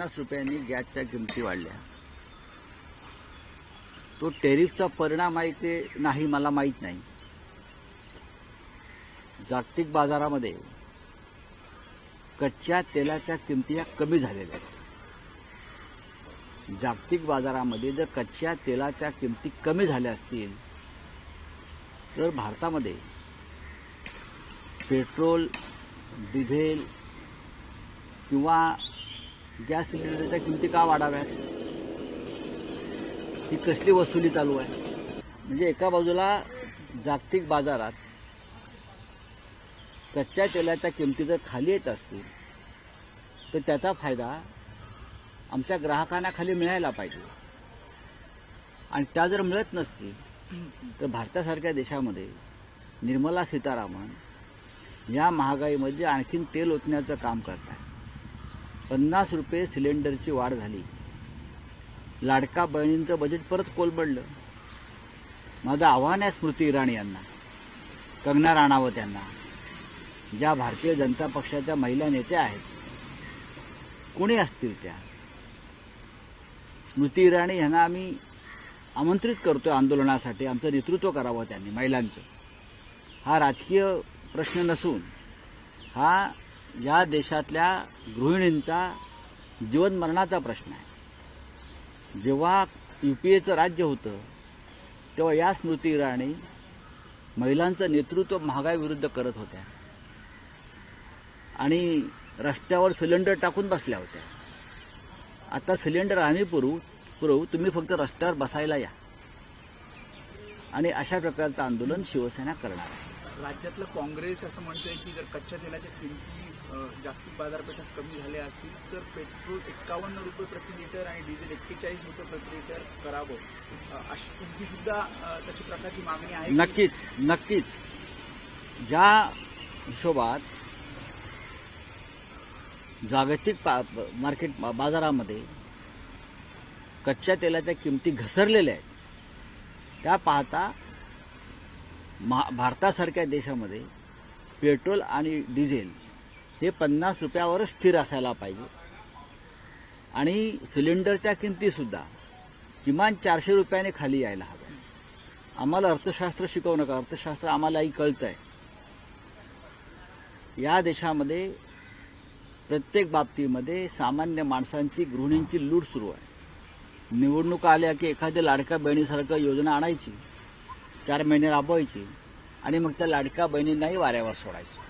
पन्नास रुपयांनी गॅसच्या किमती वाढल्या. तो टेरिफचा परिणाम आहे की नाही मला माहीत नाही. जागतिक बाजारामध्ये कच्च्या तेलाच्या किमती ह्या कमी झालेल्या आहेत. जागतिक बाजारामध्ये जर कच्च्या तेलाच्या किमती कमी झाल्या असतील तर भारतामध्ये पेट्रोल डिझेल किंवा गॅस सिलेंडरच्या किमती का वाढाव्यात? ही कसली वसुली चालू आहे? म्हणजे एका बाजूला जागतिक बाजारात कच्च्या तेलाच्या किमती जर खाली येत असतील तर त्याचा फायदा आमच्या ग्राहकांना खाली मिळायला पाहिजे. आणि त्या जर मिळत नसतील तर भारतासारख्या देशामध्ये निर्मला सीतारामन या महागाईमध्ये आणखीन तेल ओतण्याचं काम करत आहे पन्नास रुपये सिलेंडरची वाढ झाली. लाडका बहिणींचं बजेट परत कोलबडलं माझं आव्हान आहे स्मृती इराणी यांना कंगना राणावत यांना ज्या भारतीय जनता पक्षाच्या महिला नेत्या आहेत. कोणी असतील त्या? स्मृती इराणी यांना आम्ही आमंत्रित करतोय आंदोलनासाठी. आमचं नेतृत्व करावं त्यांनी महिलांचं. हा राजकीय प्रश्न नसून हा या देशातल्या गृहिणींचा जीवनमरणाचा प्रश्न आहे. जेव्हा युपीएचं राज्य होतं तेव्हा या स्मृती इराणी महिलांचं नेतृत्व महागाईविरुद्ध करत होत्या. आणि रस्त्यावर सिलेंडर टाकून बसल्या होत्या. आता सिलेंडर आम्ही पुरवू पुरवू तुम्ही फक्त रस्त्यावर बसायला या. आणि अशा प्रकारचं आंदोलन शिवसेना करणार आहे. राज्यातलं काँग्रेस असं म्हणतंय की जर कच्च्या तेलाच्या किमती जागतिक बाजारपेठात कमी झाल्या असतील तर पेट्रोल एक्कावन्न रुपये प्रति लिटर आणि डिझेल एक्केचाळीस रुपये प्रति लिटर करावं. अशी तुमची सुद्धा तशी प्रकारची मागणी आहे नक्कीच नक्कीच. ज्या हिशोबात जागतिक पा- मार्केट बाजारामध्ये कच्च्या तेलाच्या किमती घसरलेल्या आहेत त्या पाहता महा भारतासारख्या देशामध्ये पेट्रोल आणि डिझेल हे पन्नास रुपयावरच स्थिर असायला पाहिजे. आणि सिलेंडरच्या किमतीसुद्धा किमान चारशे रुपयाने खाली यायला हव्या. आम्हाला अर्थशास्त्र शिकवू नका. अर्थशास्त्र आम्हालाही कळतं आहे या देशामध्ये प्रत्येक बाबतीमध्ये सामान्य माणसांची गृहिणींची लूट सुरू आहे. निवडणुका आल्या की एखाद्या लाडक्या बहिणीसारखं योजना आणायची. चार महिने राबवायची आणि मग त्या लाडक्या बहिणींनाही वाऱ्यावर सोडायचं.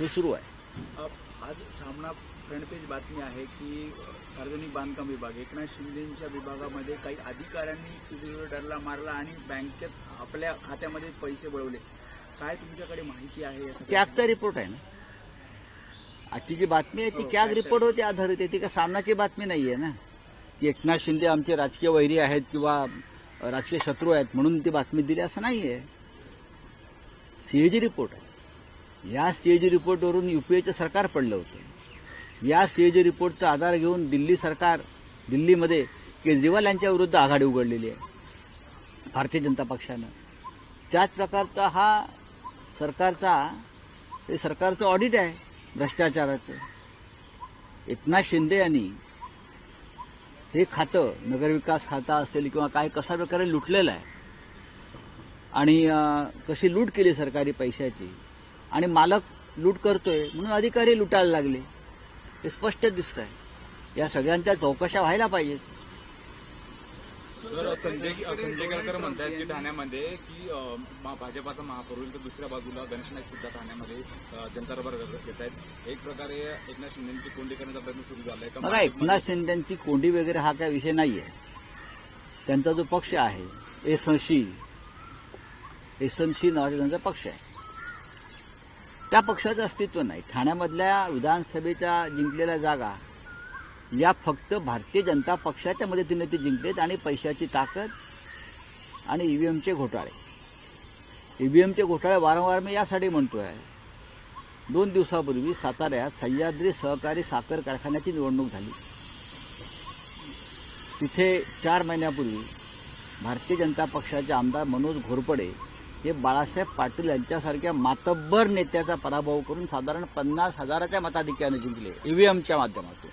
हे सुरू आहे. आज सामना फ्रंट पेज बातमी आहे की सार्वजनिक बांधकाम विभाग एकनाथ शिंदेच्या विभागामध्ये काही अधिकाऱ्यांनी डरला मारला आणि बँकेत आपल्या खात्यामध्ये पैसे वळवले. काय तुमच्याकडे माहिती आहे? कॅगचा रिपोर्ट आहे ना? आजची जी बातमी आहे ती हो, कॅग रिपोर्टवरती आधारित आहे. ती का सामनाची बातमी नाही आहे ना? की एकनाथ शिंदे आमचे राजकीय वैरी आहेत किंवा राजकीय शत्रू आहेत म्हणून ती बातमी दिली असं नाही आहे सीएजी रिपोर्ट आहे. या सीएजी रिपोर्टवरून युपीएचं सरकार पडलं होतं. या सीएजी रिपोर्टचा आधार घेऊन दिल्ली सरकार दिल्लीमध्ये केजरीवाल यांच्या विरुद्ध आघाडी उघडलेली आहे भारतीय जनता पक्षानं. त्याच प्रकारचा हा सरकारचा हे सरकारचं ऑडिट आहे भ्रष्टाचाराचं. एकनाथ शिंदे यांनी हे खातं नगरविकास खातं असेल किंवा काय कशा प्रकारे लुटलेलं आहे. आणि कशी लूट केली सरकारी पैशाची. आणि मालक लूट करतोय म्हणून अधिकारी लुटायला लागले. हे स्पष्ट दिसत आहे या सगळ्यांच्या चौकशा व्हायला पाहिजेत. तर संजय संजय केळकर म्हणतात की ठाण्यामध्ये की भाजपाचा महापौर होईल तर दुसऱ्या बाजूला गणेश नाईक सुद्धा ठाण्यामध्ये जनता दरबार घेत आहेत. एक प्रकारे एकनाथ शिंदेची कोंडी करण्याचा प्रयत्न सुरू झालाय का? बघा एकनाथ शिंदेची कोंडी वगैरे हा काय विषय नाही आहे त्यांचा जो पक्ष आहे एसनशी एसनशी नावाचा त्यांचा पक्ष आहे. त्या पक्षाचं अस्तित्व नाही. ठाण्यामधल्या विधानसभेच्या जिंकलेल्या जागा या फक्त भारतीय जनता पक्षाच्या मदतीने ते जिंकलेत आणि पैशाची ताकद आणि ईव्हीएमचे घोटाळे. ईव्हीएमचे घोटाळे वारंवार मी यासाठी म्हणतो आहे दोन दिवसापूर्वी साताऱ्यात सह्याद्री सहकारी साखर कारखान्याची निवडणूक झाली. तिथे चार महिन्यापूर्वी भारतीय जनता पक्षाचे आमदार मनोज घोरपडे हे बाळासाहेब पाटील यांच्यासारख्या मातब्बर नेत्याचा पराभव करून साधारण पन्नास हजाराच्या मताधिक्याने जिंकले ईव्हीएमच्या माध्यमातून.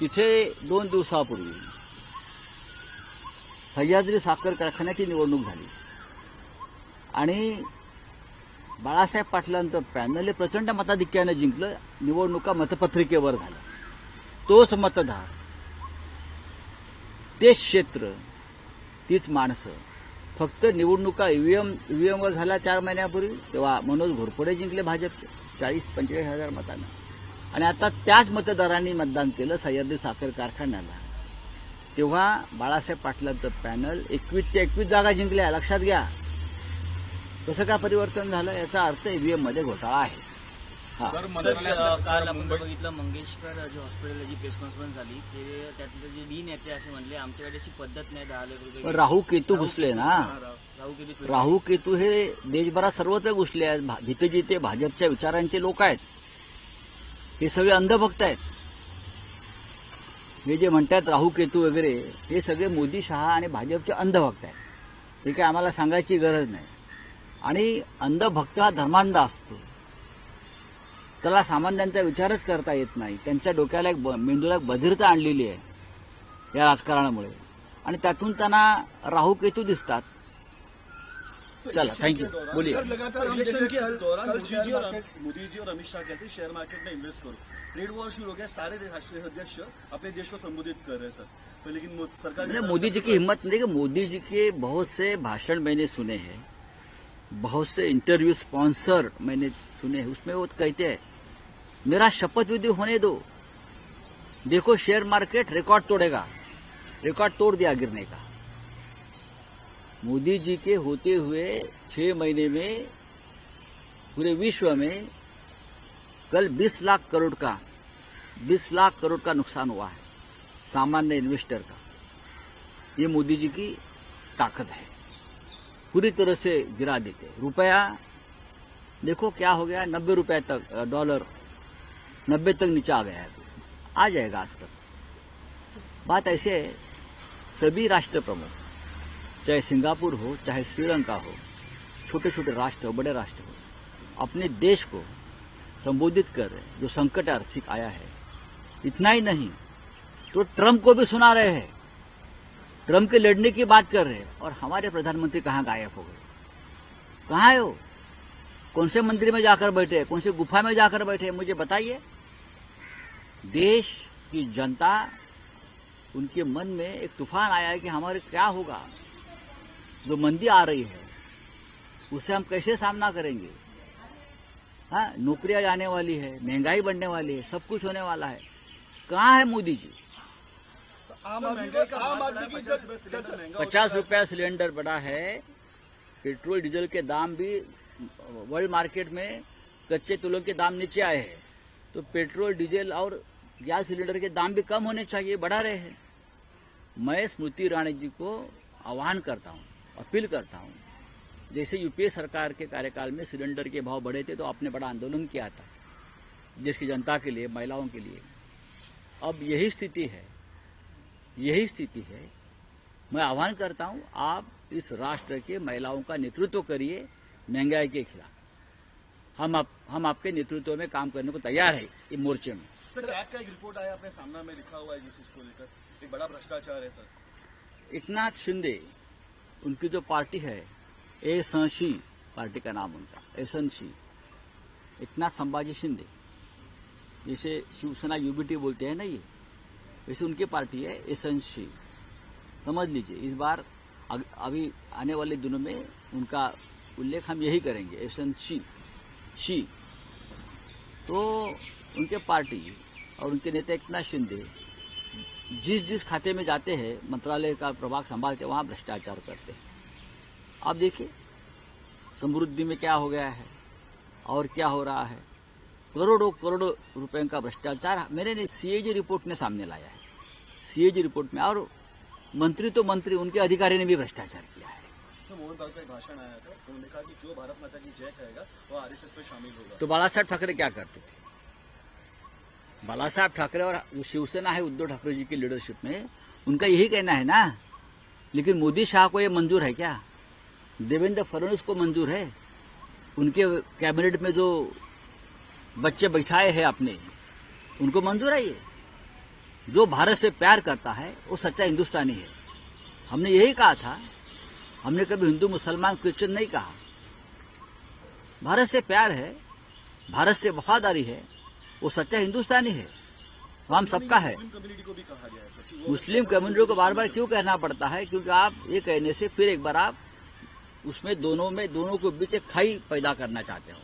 तिथे दोन दिवसापूर्वी सह्याद्री साखर कारखान्याची निवडणूक झाली. आणि बाळासाहेब पाटलांचं पॅनल हे प्रचंड मताधिक्यानं जिंकलं निवडणुका मतपत्रिकेवर झालं तोच मतदार तेच क्षेत्र तीच माणसं. फक्त निवडणुका ईव्हीएम ईव्हीएमवर झाल्या चार महिन्यापूर्वी तेव्हा मनोज घोरपडे जिंकले भाजपचे चाळीस पंचेचाळीस हजार मतांना. आणि आता त्याच मतदारांनी मतदान केलं सह्याद्री साखर कारखान्याला. तेव्हा बाळासाहेब पाटलांचं पॅनल एकवीसच्या एकवीस जागा जिंकल्या. लक्षात घ्या. कसं काय परिवर्तन झालं? याचा अर्थ ईव्हीएममध्ये घोटाळा आहे. हा. काल आपण बघितलं मंगेशकर जे हॉस्पिटलला जी प्रेस कॉन्फरन्स झाली ते त्यातले जे डीन येते असे म्हणले आमच्याकडे अशी पद्धत नाही दहा लाख रुपये पण राहू केतू घुसले ना. राहू- राहू केतू. राहू केतू हे देशभरात सर्वत्र घुसले आहेत. जिथे जिथे भाजपच्या विचारांचे लोक आहेत. हे सगळे अंधभक्त आहेत. हे जे म्हणतात राहू केतू वगैरे हे सगळे मोदी शहा आणि भाजपचे अंधभक्त आहेत. हे काय आम्हाला सांगायची गरज नाही. आणि अंधभक्त हा धर्मांध असतो. त्याला सामान्यांचा विचारच करता येत नाही. त्यांच्या डोक्याला एक मेंदूला एक बधिरता आणलेली आहे या राजकारणामुळे. आणि त्यातून त्यांना राहू केतू दिसतात. चला यू बोलिए। लगातार इलेक्शन के दौरान मोदी जी और मोदी जी और अमित शाह कहते हैं शेयर मार्केट में इन्वेस्ट करो। ट्रेड वॉर शुरू हो गया सारे राष्ट्रीय अध्यक्ष अपने देश को संबोधित कर रहे हैं सर तो लेकिन सरकार मैंने मोदी जी की हिम्मत नहीं कि मोदी जी के बहुत से भाषण मैंने सुने हैं बहुत से इंटरव्यू स्पॉन्सर मैंने सुने हैं उसमें वो कहते हैं मेरा शपथ विधि होने दो। देखो शेयर मार्केट रिकॉर्ड तोड़ेगा रिकॉर्ड तोड़ दिया गिरने का। मोदी जी के होते हुए छह महीने में, पूरे विश्व में कल 20 लाख करोड़ का 20 लाख करोड़ का नुकसान हुआ है, सामान्य इन्वेस्टर का। ये मोदी जी की ताकत है। पूरी तरह से गिरा देते। रुपया, देखो क्या हो गया, नब्बे रुपये तक डॉलर, नब्बे तक नीचे आ गया है आ जाएगा आज तक। बात ऐसे है, सभी राष्ट्र प्रमुख चाहे सिंगापुर हो, चाहे श्रीलंका हो छोटे छोटे राष्ट्र हो बड़े राष्ट्र हो, अपने देश को संबोधित कर रहे जो संकट आर्थिक आया है। इतना ही नहीं तो ट्रंप को भी सुना रहे हैं। ट्रंप के लड़ने की बात कर रहे हैं, और हमारे प्रधानमंत्री कहाँ गायब हो गए? कहाँ है वो? कौन से मंदिर में जाकर बैठे कौन से गुफा में जाकर बैठे मुझे बताइए। देश की जनता, उनके मन में एक तूफ़ान आया है कि हमारे क्या होगा? जो मंदी आ रही है उससे हम कैसे सामना करेंगे? हाँ नौकरियाँ जाने वाली है महँगाई बढ़ने वाली है सब कुछ होने वाला है। कहाँ है मोदी जी? हो पचास रुपया सिलेंडर बढ़ा है पेट्रोल डीजल के दाम भी वर्ल्ड मार्केट में कच्चे तेलों के दाम नीचे आए हैं। तो पेट्रोल डीजल और गैस सिलेंडर के दाम भी कम होने चाहिए बढ़ा रहे हैं। मैं स्मृति ईरानी जी को आह्वान करता हूँ। अपील करता हूँ। जैसे यूपीए सरकार के कार्यकाल में सिलेंडर के भाव बढ़े थे तो आपने बड़ा आंदोलन किया था देश की जनता के लिए महिलाओं के लिए। अब यही स्थिति है यही स्थिति है। मैं आह्वान करता हूँ आप इस राष्ट्र के महिलाओं का नेतृत्व करिए महँगाई के खिलाफ। हम आप हम आपके नेतृत्व में काम करने को तैयार है ये मोर्चे में। सर का एक रिपोर्ट आया अपने सामना में लिखा हुआ है जिस चीज़ को। लेकर एक बड़ा भ्रष्टाचार है सर। एकनाथ शिंदे उनकी जो पार्टी है एसंशी पार्टी का नाम उनका एसंशी एकनाथ संभाजी शिंदे, जैसे शिवसेना यूबीटी बोलते हैं ना ये, वैसे उनकी पार्टी है एसंशी समझ लीजिए, इस बार अभी आने वाले दिनों में उनका उल्लेख हम यही करेंगे एसंशी सी तो उनके पार्टी और उनके नेता एकनाथ शिंदे जिस जिस खाते में जाते हैं मंत्रालय का प्रभाग संभालते हैं वहाँ भ्रष्टाचार करते हैं। आप देखिए समृद्धि में क्या हो गया है और क्या हो रहा है। करोड़ों करोड़ों रुपए का भ्रष्टाचार मैंने सीएजी रिपोर्ट ने सामने लाया है। सीएजी रिपोर्ट में और मंत्री तो मंत्री उनके अधिकारी ने भी भ्रष्टाचार किया है। सर मोहन बाबू का एक भाषण आया था। उन्होंने कहा कि जो भारत माता की जय कहेगा वो आरएसएस में शामिल होगा। तो बाला साहब ठाकरे क्या करते थे? बाला साहब ठाकरे और शिवसेना है उद्धव ठाकरे जी की लीडरशिप में। उनका यही कहना है ना? लेकिन मोदी शाह को ये मंजूर है क्या? देवेंद्र फडणवीस को मंजूर है? उनके कैबिनेट में जो बच्चे बैठाए हैं अपने, उनको मंजूर है ये? जो भारत से प्यार करता है, वो सच्चा हिंदुस्तानी है। हमने यही कहा था। हमने कभी हिंदू मुसलमान क्रिश्चियन नहीं कहा। भारत से प्यार है, भारत से वफादारी है वो सच्चा हिंदुस्तानी है। हम सबका है। मुस्लिम कम्युनिटी को बार बार क्यों कहना पड़ता है? क्योंकि आप ये कहने से फिर एक बार आप उसमें दोनों में दोनों के बीच एक खाई पैदा करना चाहते हो।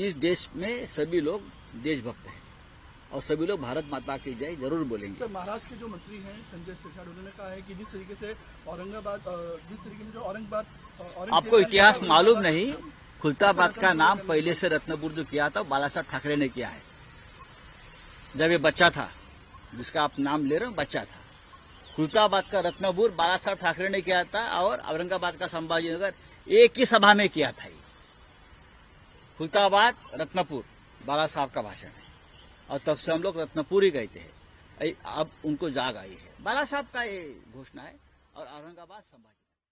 इस देश में सभी लोग देशभक्त हैं। और सभी लोग भारत माता की जय ज़रूर बोलेंगे। सर महाराष्ट्र के जो मंत्री हैं संजय सिरसाट उन्होंने कहा है कि जिस तरीके से औरंगाबाद जिस तरीके से जो औरंगाबाद औरंगज़ेब आपको इतिहास मालूम नहीं खुलताबाद का नाम पहले से रत्नपुर जो किया था बाला साहब ठाकरे ने किया है। जब ये बच्चा था, जिसका आप नाम ले रहे हो, बच्चा था। खुलताबाद का रत्नपुर बाला साहब ठाकरे ने किया था और औरंगाबाद का संभाजीनगर एक ही सभा में किया था ये। खुलताबाद, रत्नपुर बाला साहब का भाषण है। और तब से हम लोग रत्नपुर ही गए हैं अब उनको जाग आई है। बाला साहब का ये घोषणा है और औरंगाबाद संभाजी